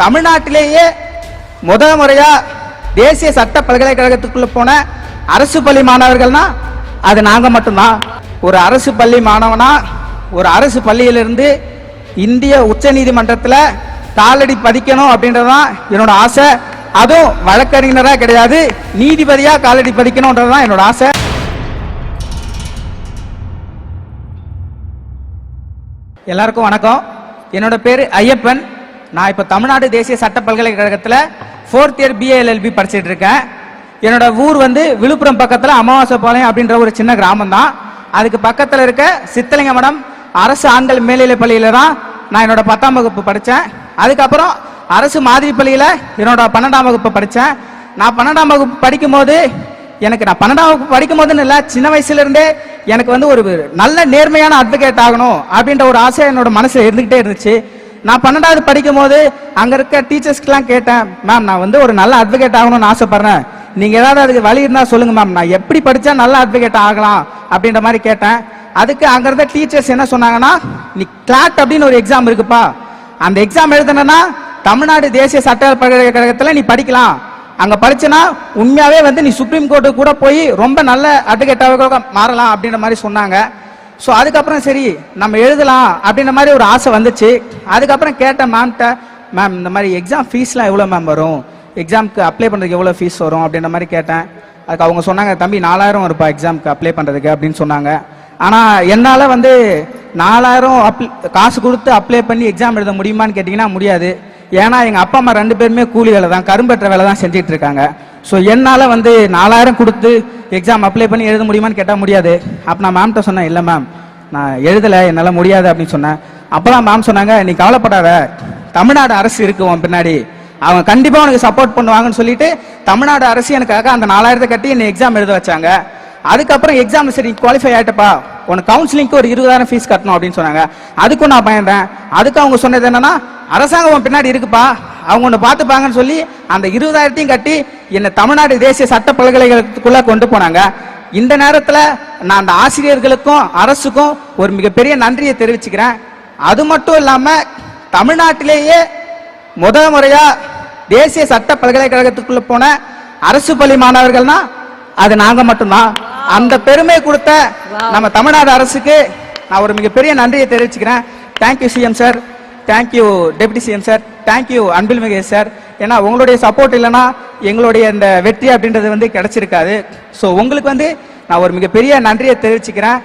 தமிழ்நாட்டிலேயே முத முறையா தேசிய சட்ட பல்கலைக்கழகத்துக்குள்ள போன அரசு பள்ளி மாணவர்கள்னா அது நாங்க மட்டும்தான். ஒரு அரசு பள்ளி மாணவனா ஒரு அரசு பள்ளியிலிருந்து இந்திய உச்ச நீதிமன்றத்தில் காலடி பதிக்கணும் அப்படின்றதுதான் என்னோட ஆசை. அதுவும் வழக்கறிஞராக கிடையாது நீதிபதியாக காலடி பதிக்கணும்ன்றதுதான் என்னோட ஆசை. எல்லாருக்கும் வணக்கம். என்னோட பேர் ஐயப்பன். நான் இப்போ தமிழ்நாடு தேசிய சட்ட பல்கலைக்கழகத்தில் ஃபோர்த் இயர் பிஏஎல்எல்பி படிச்சிட்டு இருக்கேன். என்னோட ஊர் வந்து விழுப்புரம் பக்கத்தில் அமாவாசைப்பாளையம் அப்படின்ற ஒரு சின்ன கிராமம் தான் அதுக்கு பக்கத்தில் இருக்க சித்தலிங்க மடம் அரசு ஆண்கள் மேல்நிலை பள்ளியில் தான் நான் என்னோட பத்தாம் வகுப்பு படித்தேன் அதுக்கப்புறம் அரசு மாதிரி பள்ளியில் என்னோட பன்னெண்டாம் வகுப்பு படித்தேன் நான் பன்னெண்டாம் வகுப்பு படிக்கும்போது எனக்கு நான் பன்னெண்டாம் வகுப்பு படிக்கும் போதுன்னு இல்லை சின்ன வயசுலேருந்தே எனக்கு வந்து ஒரு நல்ல நேர்மையான அட்வொகேட் ஆகணும் அப்படின்ற ஒரு ஆசை என்னோட மனசில் இருந்துக்கிட்டே இருந்துச்சு. நான் பன்னெண்டாவது படிக்கும் போது அங்க இருக்க டீச்சர்ஸ்க்கெல்லாம் கேட்டேன் மேம் நான் வந்து ஒரு நல்ல அட்வொகேட் ஆகணும்னு ஆசைப்படுறேன். நீங்க ஏதாவது அதுக்கு வழி இருந்தா சொல்லுங்க மேம். நான் எப்படி படிச்சா நல்ல அட்வொகேட் ஆகலாம்? அப்படின்ற மாதிரி கேட்டேன். அதுக்கு அங்க இருந்த டீச்சர்ஸ் என்ன சொன்னாங்கன்னா நீ கிளாட் அப்படின்னு ஒரு எக்ஸாம் இருக்குப்பா. அந்த எக்ஸாம் எழுதுனா தமிழ்நாடு தேசிய சட்ட பல்கலைக்கழகத்துல நீ படிக்கலாம். அங்க படிச்சனா உண்மையாவே வந்து நீ சுப்ரீம் கோர்ட்டுக்கு கூட போய் ரொம்ப நல்ல அட்வொகேட்டாக மாறலாம் அப்படின்ற மாதிரி சொன்னாங்க. ஸோ அதுக்கப்புறம் சரி நம்ம எழுதலாம் அப்படின்ற மாதிரி ஒரு ஆசை வந்துச்சு. அதுக்கப்புறம் கேட்டேன் மேம்கிட்ட மேம் இந்த மாதிரி எக்ஸாம் ஃபீஸ்லாம் எவ்வளோ மேம் வரும்? எக்ஸாமுக்கு அப்ளை பண்ணுறதுக்கு எவ்வளோ ஃபீஸ் வரும்? அப்படின்ற மாதிரி கேட்டேன். அதுக்கு அவங்க சொன்னாங்க தம்பி நாலாயிரம் வருப்பா எக்ஸாமுக்கு அப்ளை பண்ணுறதுக்கு அப்படின்னு சொன்னாங்க. ஆனால் என்னால் வந்து நாலாயிரம் அப்ளை காசு கொடுத்து அப்ளை பண்ணி எக்ஸாம் எழுத முடியுமான்னு கேட்டிங்கன்னா முடியாது. ஏன்னா எங்கள் அப்பா அம்மா ரெண்டு பேருமே கூலி வேலை தான் கரும்பற்ற வேலை தான் செஞ்சுட்டு இருக்காங்க. ஸோ என்னால் வந்து நாலாயிரம் கொடுத்து எக்ஸாம் அப்ளை பண்ணி எழுத முடியுமான்னு கேட்டால் முடியாது. அப்போ நான் மேம்கிட்ட சொன்னேன் இல்லை மேம் நான் எழுதலை என்னால் முடியாது அப்படின்னு சொன்னேன். அப்போ தான் மேம் சொன்னாங்க நீ கவலைப்படாத தமிழ்நாடு அரசு இருக்கு உன் பின்னாடி. அவங்க கண்டிப்பாக உனக்கு சப்போர்ட் பண்ணுவாங்கன்னு சொல்லிட்டு தமிழ்நாடு அரசு எனக்காக அந்த நாலாயிரத்தை கட்டி என்னை எக்ஸாம் எழுத வச்சாங்க. அதுக்கப்புறம் எக்ஸாம் சரி குவாலிஃபை ஆகிட்டப்பா உனக்கு கவுன்சிலிங்க்கு ஒரு இருபதாயிரம் ஃபீஸ் கட்டணும் அப்படின்னு சொன்னாங்க. அதுக்கும் நான் பயந்தேன். அதுக்கு அவங்க சொன்னது என்னன்னா அரசாங்கம் உன் பின்னாடி இருக்குப்பா. அவங்க ஒன்று பார்த்துப்பாங்கன்னு சொல்லி அந்த இருபதாயிரத்தையும் கட்டி என்னை தமிழ்நாடு தேசிய சட்ட பல்கலைக்கழகத்துக்குள்ளே கொண்டு போனாங்க. இந்த நேரத்தில் நான் அந்த ஆசிரியர்களுக்கும் அரசுக்கும் ஒரு மிகப்பெரிய நன்றியை தெரிவிச்சுக்கிறேன். அது மட்டும் இல்லாமல் தமிழ்நாட்டிலேயே முத முறையாக தேசிய சட்ட பல்கலைக்கழகத்துக்குள்ளே போன அரசு பள்ளி மாணவர்கள்னா அது நாங்கள் மட்டும்தான். அந்த பெருமை கொடுத்த நம்ம தமிழ்நாடு அரசுக்கு நான் ஒரு மிகப்பெரிய நன்றியை தெரிவிச்சுக்கிறேன். Thank you CM sir thank you deputy CM sir thank you Anbil Mahesh sir ஏன்னா உங்களுடைய சப்போர்ட் இல்லைன்னா எங்களுடைய இந்த வெற்றி அப்படின்றது வந்து கிடைச்சிருக்காது. ஸோ உங்களுக்கு வந்து நான் ஒரு மிகப்பெரிய நன்றியை தெரிவிச்சுக்கிறேன்.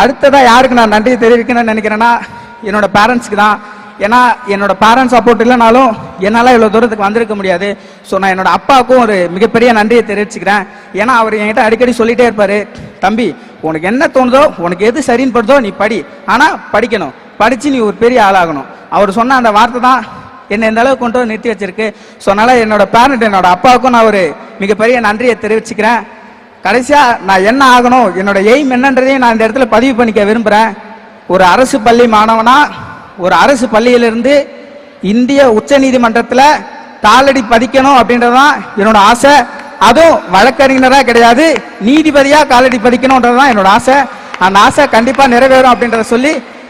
அடுத்ததாக யாருக்கு நான் நன்றியை தெரிவிக்கணும்னு நினைக்கிறேன்னா என்னோட பேரண்ட்ஸ்க்கு தான். ஏன்னா என்னோட பேரண்ட்ஸ் சப்போர்ட் இல்லைனாலும் என்னால் இவ்வளோ தூரத்துக்கு வந்திருக்க முடியாது. ஸோ நான் என்னோட அப்பாவுக்கும் ஒரு மிகப்பெரிய நன்றியை தெரிவிச்சுக்கிறேன். ஏன்னா அவர் என்கிட்ட அடிக்கடி சொல்லிட்டே இருப்பார் தம்பி உனக்கு என்ன தோணுதோ உனக்கு எது சரின்னு படுதோ நீ படி. ஆனால் படிக்கணும். படித்து நீ ஒரு பெரிய ஆளாகணும். அவர் சொன்ன அந்த வார்த்தை தான் என்னை இந்த அளவுக்கு கொண்டு வந்து நிறுத்தி வச்சிருக்கு. ஸோ அதனால் என்னோட பேரண்ட் என்னோட அப்பாவுக்கும் நான் ஒரு மிகப்பெரிய நன்றியை தெரிவிச்சுக்கிறேன். கடைசியாக நான் என்ன ஆகணும் என்னோட எய்ம் என்னன்றதையும் நான் இந்த இடத்துல பதிவு பண்ணிக்க விரும்புகிறேன் ஒரு அரசு பள்ளி மாணவனா ஒரு அரசு பள்ளியிலிருந்து இந்திய உச்ச நீதிமன்றத்தில் காலடி பதிக்கணும் அப்படின்றது தான் என்னோட ஆசை. அதுவும் வழக்கறிஞராக கிடையாது நீதிபதியாக காலடி பதிக்கணுன்றது தான் என்னோட ஆசை. அந்த ஆசை கண்டிப்பாக நிறைவேறும் அப்படின்றத சொல்லி